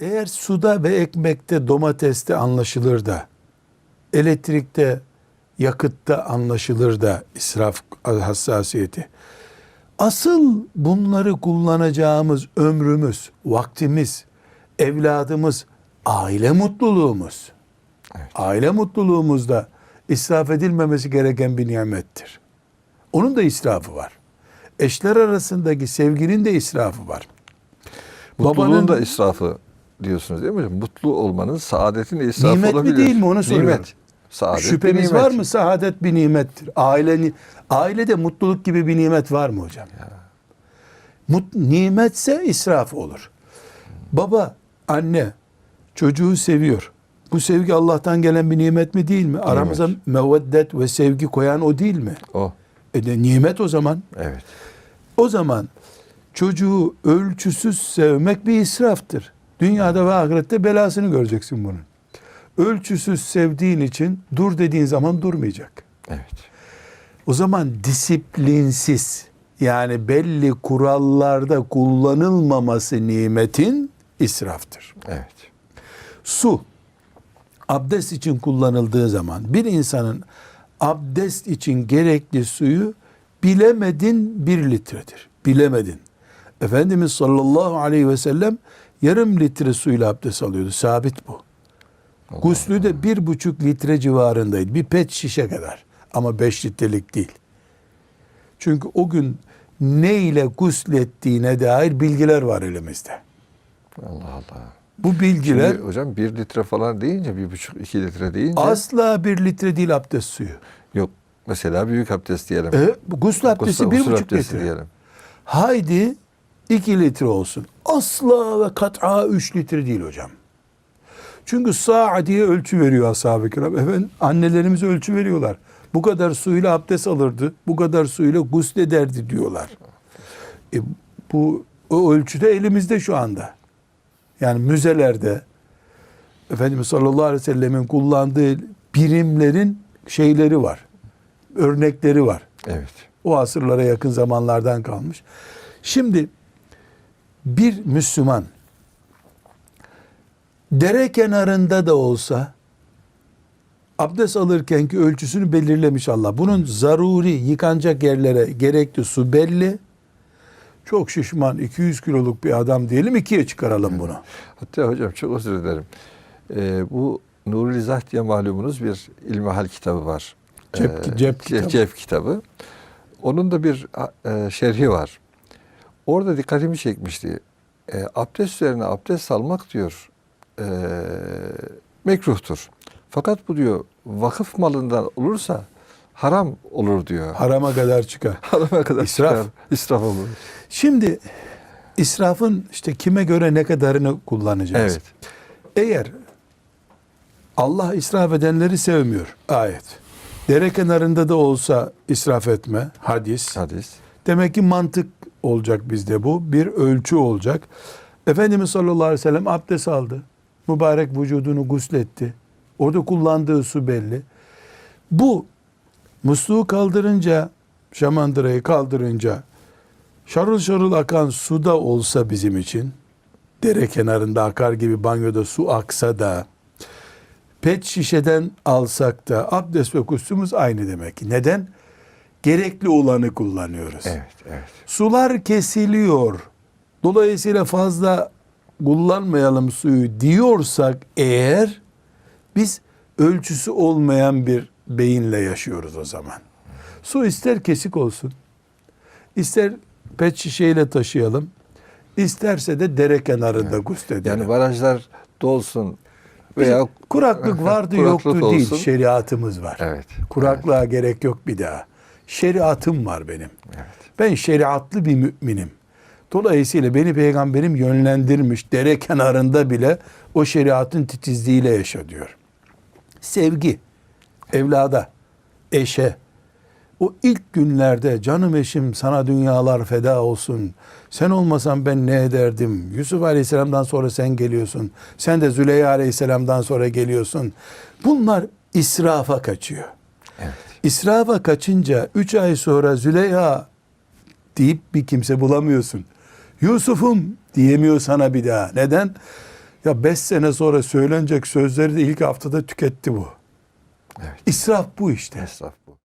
Eğer suda ve ekmekte domateste anlaşılır da elektrikte yakıtta anlaşılır da israf hassasiyeti. Asıl bunları kullanacağımız ömrümüz, vaktimiz, evladımız, aile mutluluğumuz. Aile mutluluğumuz da israf edilmemesi gereken bir nimettir. Onun da israfı var. Eşler arasındaki sevginin de israfı var. Mutluluğun Babanın- da israfı diyorsunuz değil mi hocam? Mutlu olmanın, saadetin de israfı Nimet mi olabilir. değil mi onu soruyorum. Nimet. Saadet Şüphemiz nimet. var mı? Saadet bir nimettir. Aile, ailede mutluluk gibi bir nimet var mı hocam? Mut, nimetse israf olur. Baba, anne çocuğu seviyor. Bu sevgi Allah'tan gelen bir nimet mi değil mi? Aramıza meveddet ve sevgi koyan o değil mi? O. E de nimet o zaman. Evet. O zaman çocuğu ölçüsüz sevmek bir israftır. Dünyada ve ahirette belasını göreceksin bunun. Ölçüsüz sevdiğin için dur dediğin zaman durmayacak. Evet. O zaman disiplinsiz yani belli kurallarda kullanılmaması nimetin israftır. Evet. Su abdest için kullanıldığı zaman bir insanın abdest için gerekli suyu bilemedin bir litredir. Bilemedin. Efendimiz sallallahu aleyhi ve sellem yarım litre suyla abdest alıyordu. Sabit bu. Guslü de bir buçuk litre civarındaydı. Bir pet şişe kadar. Ama beş litrelik değil. Çünkü o gün ne ile guslettiğine dair bilgiler var elimizde. Allah Allah. Bu bilgiler Şimdi hocam bir litre falan deyince, bir buçuk, iki litre deyince asla bir litre değil abdest suyu. yok. Mesela büyük abdest diyelim. E, gusül abdesti Gusül- bir gusül buçuk abdesti litre. diyelim. Haydi iki litre olsun. Asla ve kat'a üç litre değil hocam. Çünkü sa'a diye ölçü veriyor ashab-ı kiram. Efendim annelerimiz ölçü veriyorlar. Bu kadar suyla abdest alırdı, bu kadar suyla guslederdi diyorlar. E, bu o ölçüde elimizde şu anda. Yani müzelerde Efendimiz sallallahu aleyhi ve sellemin kullandığı birimlerin şeyleri var. Örnekleri var. Evet. O asırlara yakın zamanlardan kalmış. Şimdi bir Müslüman dere kenarında da olsa abdest alırkenki ölçüsünü belirlemiş Allah. Bunun zaruri yıkanacak yerlere gerekli su belli. Çok şişman 200 kiloluk bir adam diyelim ikiye çıkaralım bunu. Hatta hocam çok özür dilerim. Ee, bu Nurul İzah diye malumunuz bir ilmihal kitabı var. Cep- Ee, cep ce- kitabı. Cep kitabı. Onun da bir e, şerhi var. Orada dikkatimi çekmişti. E, abdest üzerine abdest almak diyor e, mekruhtur. Fakat bu diyor vakıf malından olursa haram olur diyor. Harama kadar çıkar. Harama kadar İsraf. çıkar. İsraf olur. Şimdi israfın işte kime göre ne kadarını kullanacağız. Evet. Eğer Allah israf edenleri sevmiyor ayet. Dere kenarında da olsa israf etme hadis. Hadis. Demek ki mantık olacak bizde bu. Bir ölçü olacak. Efendimiz sallallahu aleyhi ve sellem abdest aldı. Mübarek vücudunu gusletti. Orada kullandığı su belli. Bu musluğu kaldırınca, şamandırayı kaldırınca şarıl şarıl akan suda olsa bizim için dere kenarında akar gibi banyoda su aksa da pet şişeden alsak da abdest ve kuslumuz aynı demek. Neden? Gerekli olanı kullanıyoruz. Evet, evet. Sular kesiliyor. Dolayısıyla fazla kullanmayalım suyu diyorsak eğer biz ölçüsü olmayan bir beyinle yaşıyoruz o zaman. Su ister kesik olsun, ister pet şişeyle taşıyalım, isterse de dere kenarında gusledelim. Yani barajlar dolsun veya Kuraklık vardı Kuraklık yoktu değil. olsun. Şeriatımız var. Evet. Kuraklığa gerek yok bir daha. Şeriatım var benim. Evet. Ben şeriatlı bir müminim. Dolayısıyla beni peygamberim yönlendirmiş. Dere kenarında bile o şeriatın titizliğiyle yaşa diyor. Sevgi, evlada, eşe, o ilk günlerde canım eşim sana dünyalar feda olsun. Sen olmasan ben ne ederdim? Yusuf Aleyhisselam'dan sonra sen geliyorsun. Sen de Züleyha Aleyhisselam'dan sonra geliyorsun. Bunlar israfa kaçıyor. Evet. İsrafa kaçınca üç ay sonra Züleyha deyip bir kimse bulamıyorsun. Yusuf'um diyemiyor sana bir daha. Neden? Ya beş sene sonra söylenecek sözleri de ilk haftada tüketti bu. Evet. İsraf bu işte. Esnaf.